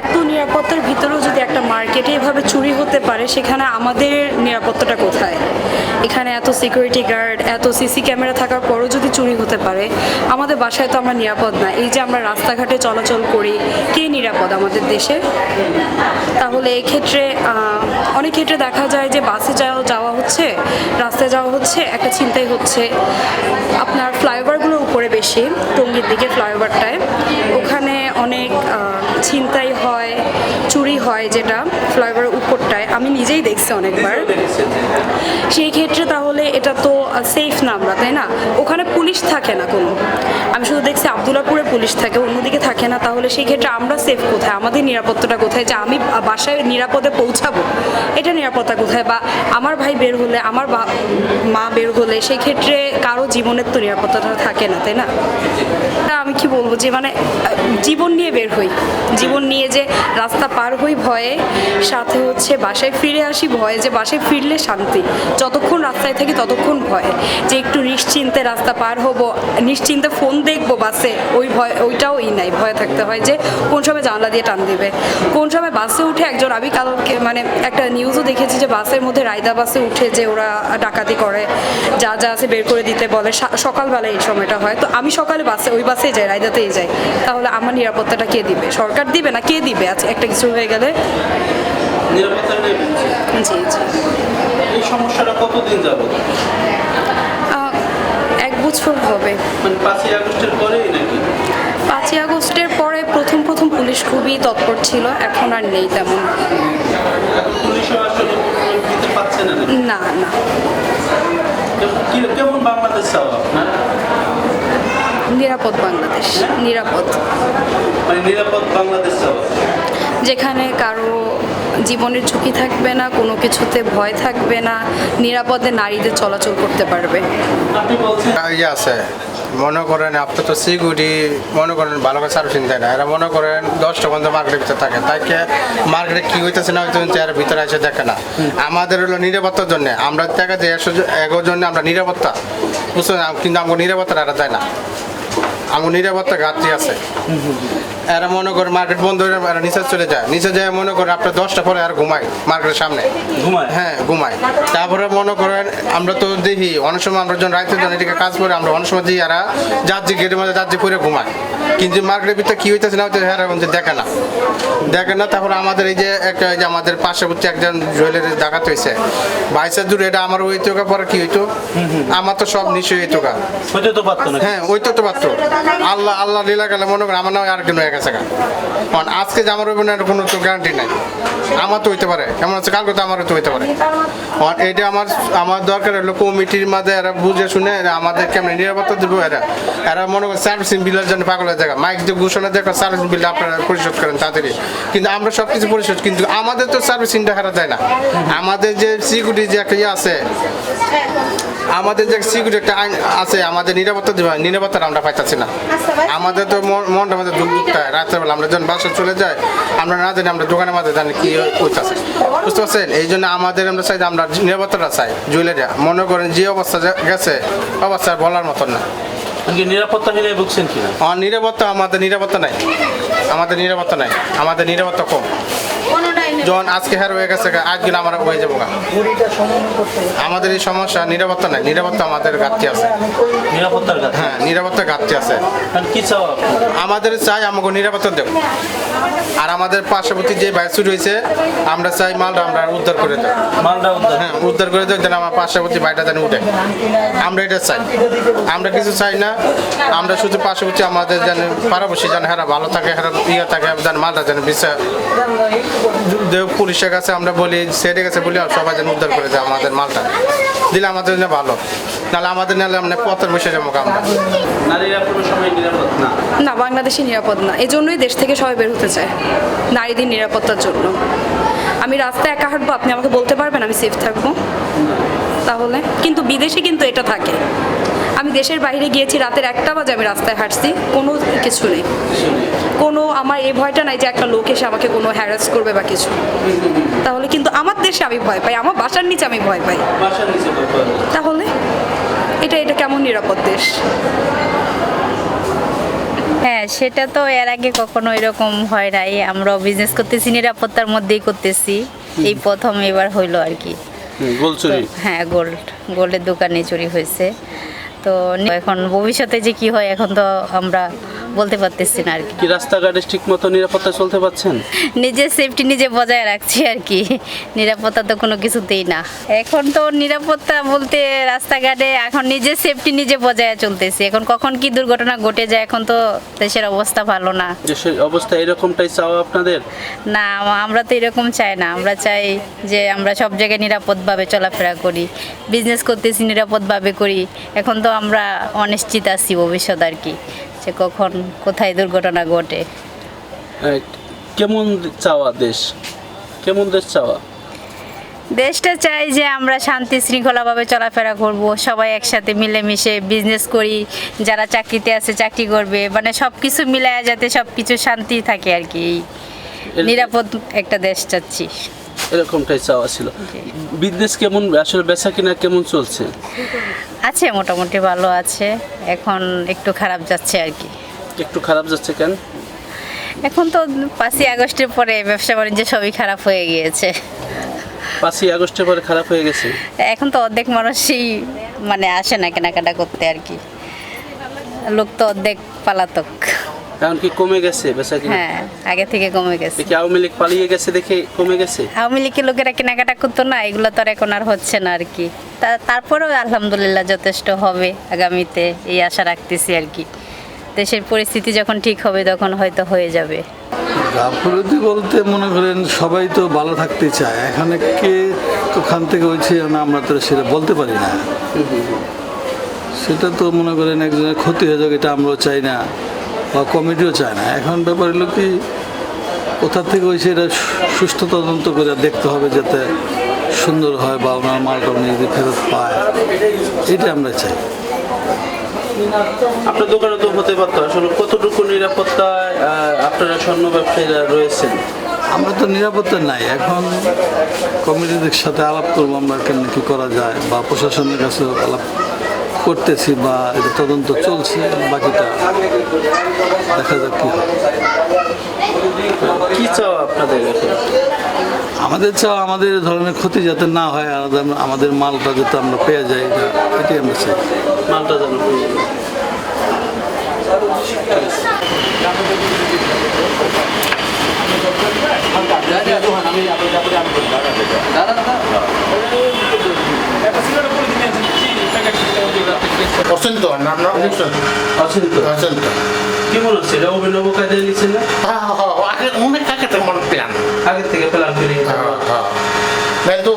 এত নিরাপত্তার ভিতরেও যদি একটা মার্কেটে এভাবে চুরি হতে পারে, সেখানে আমাদের নিরাপত্তাটা কোথায়? এখানে এত সিকিউরিটি গার্ড এত সিসি ক্যামেরা থাকার পরও যদি চুরি হতে পারে, আমাদের বাসায় তো আমরা নিরাপদ না। এই যে আমরা রাস্তাঘাটে চলাচল করি, কে নিরাপদ আমাদের দেশে? তাহলে এক্ষেত্রে অনেক ক্ষেত্রে দেখা যায় যে বাসে যাওয়া যাওয়া হচ্ছে, রাস্তায় যাওয়া হচ্ছে, একটা চিন্তাই হচ্ছে। আপনার ফ্লাইওভারগুলোর উপরে বেশি, টঙ্গির দিকে ফ্লাইওভারটায় ওখানে অনেক ছিনতাই হয় চুরি হয় যেটা। নিজেই দেখছি অনেকবার। সেই ক্ষেত্রে তাহলে এটা তো সেফ না আমরা, তাই না? ওখানে পুলিশ থাকে না কোনো। আমি শুধু দেখছি আবদুল্লাপুরে পুলিশ থাকে, অন্যদিকে থাকে না। তাহলে সেই ক্ষেত্রে আমরা সেফ কোথায়? আমাদের নিরাপত্তাটা কোথায়? যে আমি বাসায় নিরাপদে পৌঁছাবো, এটা নিরাপত্তা কোথায়? বা আমার ভাই বের হলে, আমার মা বের হলে, সেই ক্ষেত্রে কারও জীবনের তো নিরাপত্তাটা থাকে না, তাই না? আমি কি বলব যে মানে জীবন নিয়ে বের হই। জীবন নিয়ে যে রাস্তা পার হই ভয়ে সাথে হচ্ছে বাসায় ফিরে আসি, ভয়ে যে বাসায় ফিরলে শান্তি। যতক্ষণ রাস্তায় থাকি ততক্ষণ ভয়। যে একটু নিশ্চিন্তে রাস্তা পার হব, নিশ্চিন্তে ফোন দেখব, বাসে ওই ভয়, ওইটাও ই নাই। ভয় থাকতে হয় যে কোন সময় জানলা দিয়ে টান দেবে। কোন সময় বাসে উঠে একজন, আমি কালকে মানে একটা নিউজও দেখেছি যে বাসের মধ্যে রায়দা বাসে উঠে যে ওরা ডাকাতি করে, যা যা আছে বের করে দিতে বলে। সকালবেলা এই সময়টা হয়। তো আমি সকালে বাসে, ওই বাসেই যাই, রায়দাতেই যাই। তাহলে আমার নিরাপত্তাটা কে দিবে? সরকার দিবে না? কে দিবে? আজ একটা কিছু হয়ে গেলে। জি জি এই সমস্যাটা কতদিন যাব এক বছর হবে। মানে পাঁচই আগস্টের পরেই নাকি? পাঁচই আগস্টের পরে প্রথম প্রথম পুলিশ খুবই তৎপর ছিল এখন আর নেই তেমন। পুলিশও আসলে কোনো না না না। কেমন বাংলাদেশ চাও আপনার? নিরাপদ বাংলাদেশ নিরাপদ। মানে নিরাপদ বাংলাদেশ চাও? যেখানে কারও জীবনের ঝুঁকি থাকবে না কোনো কিছুতে ভয় থাকবে না নিরাপদে নারীদের চলাচল করতে পারবে। ইয়ে আছে। মনে করেন আপনি তো সিকিউরিটি মনে করেন ভালো করে সার্ভিসিং দেয় না। এরা মনে করেন দশটা পর্যন্ত মার্কেটের ভিতরে থাকে। তাইকে মার্কেটে কি হইতেছে না হইতেছে এর ভিতরে এসে দেখে না। আমাদের হলো নিরাপত্তার জন্য। আমরা দেখা যায় একশো এগোর জন্য আমরা নিরাপত্তা। বুঝছেন? কিন্তু আমাকে নিরাপত্তা এরা দেয় না। আমার নিরাপত্তা ঘাটতি আছে। এরা মনে করে মার্কেট বন্ধ হয়ে এরা নিচে চলে যায়। নিচে যায় মনে করে আপনার দশটা পরে আর ঘুমায় মার্কেটের সামনে। ঘুমায়? হ্যাঁ ঘুমায়। তারপরে মনে করেন আমরা তো দেখি অনেক সময় আমরা যখন রাইতের জন্য এদিকে কাজ করে আমরা অনেক সময় দিই এরা যাচ্ছি গেটের মধ্যে যাচ্ছি করে ঘুমায়। কিন্তু মার্কেটের ভিতরে কি হইতেছে না এরা কিন্তু দেখে না। দেখে না তারপরে আমাদের এই যে একটা এই যে আমাদের পার্শ্ববর্তী একজন জুয়েলারি ডাকাত হয়েছে। বাইশের দূরে এটা আমার হইতো পরে কি হইতো? আমার তো সব নিশ্চয়ই হইতো গা। হইতে তো পারতো না হ্যাঁ ওই তো তো পাত্র আল্লাহ আল্লাহ লীলা গেলে মনে করেন আমার নাম আর কেন হয়ে গেছে গা। কারণ আজকে যে আমার কোনো তো গ্যারান্টি নাই। আমার তো হইতে পারে। কালকে তো আমারও তো হইতে পারে। কারণ এটা আমার আমার দরকার হলো কমিটির মাঝে এরা বুঝে শুনে এরা আমাদের কেমন নিরাপত্তা দেবো এরা। এরা মনে করেন সার্ভিসিং বিলের জন্য পাগলের জায়গা মাইক দিয়ে ঘোষণা দেখো সার্ভিসিং বিল আপনারা পরিশোধ করেন তাড়াতাড়ি কিন্তু আমরা সব কিছু পরিশোধ কিন্তু আমাদের তো সার্ভিসিংটা হারা যায় না। আমাদের যে সিকিউরিটি যে একটা ইয়ে আছে আমাদের যে সিকিউরিটি একটা আইন আছে আমাদের নিরাপত্তা দেওয়া নিরাপত্তা আমরা পাইতেছি না। আমাদের তো মন- মনটা আমাদের দুঃখ। দুঃখ রাত্রেবেলা রাতের বেলা আমরা যখন বাসা চলে যাই আমরা না জানি আমরা দোকানের মাঝে জানি কি হইতেছে। বুঝতে পারছেন? এই জন্য আমাদের আমরা চাই আমরা নিরাপত্তাটা চাই জুয়েলারি মনে করেন যে অবস্থা গেছে অবস্থা বলার মতন না। কি নিরাপত্তা নিয়ে ভুগছেন কিনা? আমার নিরাপত্তা আমাদের নিরাপত্তা নাই। আমাদের নিরাপত্তা নাই। আমাদের নিরাপত্তা কম। যখন আজকে হার হয়ে গেছে আজকে আমরা হয়ে যাব গা। আমাদের এই সমস্যা নিরাপত্তা নাই নিরাপত্তা আমাদের ঘাটতি আছে। নিরাপত্তার হ্যাঁ নিরাপত্তা ঘাটতি আছে। কি চাও আমাদের চাই আমাকে নিরাপত্তা দেব আর আমাদের পার্শ্ববর্তী যে বাইসু রয়েছে আমরা চাই মালটা আমরা উদ্ধার করে দেব উদ্ধার? হ্যাঁ উদ্ধার করে দেব যেন আমার পার্শ্ববর্তী বাড়িটা যেন উঠে। আমরা এটা চাই। আমরা কিছু চাই না। আমরা শুধু পার্শ্ববর্তী আমাদের যেন পাড়াবসী যেন হেরা ভালো থাকে হেরা ইয়ে থাকে যেন মালটা যেন বিচার দেব পুলিশের কাছে আমরা বলি সেটের কাছে বলি আর সবাই যেন উদ্ধার করে দেয় আমাদের মালটা। দিলে আমাদের জন্য ভালো। নাহলে আমাদের নাহলে আমরা পথের বসে যাব আমরা নারীরা কোনো সময় নিরাপদ না। না বাংলাদেশে নিরাপদ না। এই জন্যই দেশ থেকে সবাই বের হতে চায়। নারীদের নিরাপত্তার জন্য। আমি রাস্তায় একা হাঁটবো আপনি আমাকে বলতে পারবেন আমি সেফ থাকব? তাহলে? কিন্তু বিদেশে কিন্তু এটা থাকে। আমি দেশের বাইরে গিয়েছি রাতের একটা বাজে আমি রাস্তায় হাঁটছি কোনো কিছু নেই। কোনো আমার এই ভয়টা নাই যে একটা লোক এসে আমাকে কোনো হ্যারাস করবে বা কিছু। তাহলে কিন্তু আমার দেশে আমি ভয় পাই আমার বাসার নিচে আমি ভয় পাই। তাহলে এটা এটা কেমন নিরাপদ দেশ? হ্যাঁ সেটা তো এর আগে কখনো এরকম হয় নাই। আমরা বিজনেস করতেছি নিরাপত্তার মধ্যেই করতেছি। এই প্রথম এবার হইল আর কি। গোল চুরি। হ্যাঁ গোল্ড গোল্ডের দোকানে চুরি হয়েছে। তো এখন ভবিষ্যতে যে কি হয় এখন তো আমরা বলতে পারতেছি না আর কি। কি রাস্তাঘাটে ঠিক মতো নিরাপত্তা চলতে পারছেন? নিজের সেফটি নিজে বজায় রাখছি আর কি। নিরাপত্তা তো কোনো কিছুতেই না। এখন তো নিরাপত্তা বলতে রাস্তাঘাটে এখন নিজের সেফটি নিজে বজায় চলতেছি। এখন কখন কি দুর্ঘটনা ঘটে যায় এখন তো দেশের অবস্থা ভালো না। দেশের অবস্থা এরকমটাই চাওয়া আপনাদের? না আমরা তো এরকম চাই না। আমরা চাই যে আমরা সব জায়গায় নিরাপদভাবে চলাফেরা করি। বিজনেস করতেছি নিরাপদভাবে করি। এখন তো আমরা অনিশ্চিত আছি ভবিষ্যৎ আর কি। যে কখন কোথায় দুর্ঘটনা ঘটে। কেমন চাওয়া দেশ? কেমন দেশ চাওয়া? দেশটা চাই যে আমরা শান্তি শৃঙ্খলাভাবে চলাফেরা করব সবাই একসাথে মিলেমিশে বিজনেস করি যারা চাকরিতে আছে চাকরি করবে মানে সব কিছু মিলায় যাতে সব কিছু শান্তি থাকে আর কি। নিরাপদ একটা দেশ চাচ্ছি। এরকমটাই চাওয়া ছিল। বিজনেস কেমন আসলে বেচা কিনা কেমন চলছে? আছে মোটামুটি ভালো আছে। এখন একটু খারাপ যাচ্ছে আর কি। একটু খারাপ যাচ্ছে কেন? এখন তো পাঁচই আগস্টের পরে ব্যবসা বাণিজ্য সবই খারাপ হয়ে গিয়েছে। পাঁচই আগস্টের পরে খারাপ হয়ে গেছে? এখন তো অর্ধেক মানুষই মানে আসে না কেনাকাটা করতে আর কি। লোক তো অর্ধেক পালাতক। কারণ কি কমে গেছে বেচা কিনা? হ্যাঁ আগে থেকে কমে গেছে। দেখি আওয়ামী লীগ পালিয়ে গেছে দেখে কমে গেছে? আওয়ামী লীগের লোকেরা কেনাকাটা করতো না এগুলো তো আর এখন আর হচ্ছে না আর কি। তা- তারপরেও আলহামদুলিল্লাহ যথেষ্ট হবে আগামীতে এই আশা রাখতেছি আর কি। দেশের পরিস্থিতি যখন ঠিক হবে তখন হয়তো হয়ে যাবে। গাফলতি বলতে মনে করেন সবাই তো ভালো থাকতে চায়। এখানে কে ওখান থেকে হয়েছে না আমরা তো সেটা বলতে পারি না। সেটা তো মনে করেন একজনের ক্ষতি হয়ে যাক এটা আমরাও চাই না। বা কমিটিও চায় না। এখন ব্যাপার হলো কি কোথা থেকে হয়েছে এটা সুস্থ তদন্ত করে দেখতে হবে যাতে সুন্দর হয় বা ওনার মালটা উনি যদি ফেরত পায়। এটা আমরা চাই। আপনার দোকানে তো হতে পারতো। আসলে কতটুকু নিরাপত্তায় আপনারা স্বর্ণ ব্যবসায়ীরা রয়েছেন? আমরা তো নিরাপত্তা নাই। এখন কমিটিদের সাথে আলাপ করব আমরা কেমন কী করা যায় বা প্রশাসনের কাছে আলাপ করতেছি বা এটা তদন্ত চলছে বাকিটা দেখা যাক কী কি চাও আপনাদের আমাদের চাও আমাদের ধরনের ক্ষতি যাতে না হয় আমাদের মালটা যাতে আমরা পেয়ে যাই এটা এটাই আমরা চাই। মালটা যেন পেয়ে যায়। করছেন তো না আপনারা বুঝছেন আছেন তো আছেন তো কেমন হচ্ছে এটা অভিনব কাজে লিখছে না? হ্যাঁ হ্যাঁ আগে অনেক আগে তো মন প্ল্যান। আগে থেকে প্ল্যান করে হ্যাঁ হ্যাঁ কিন্তু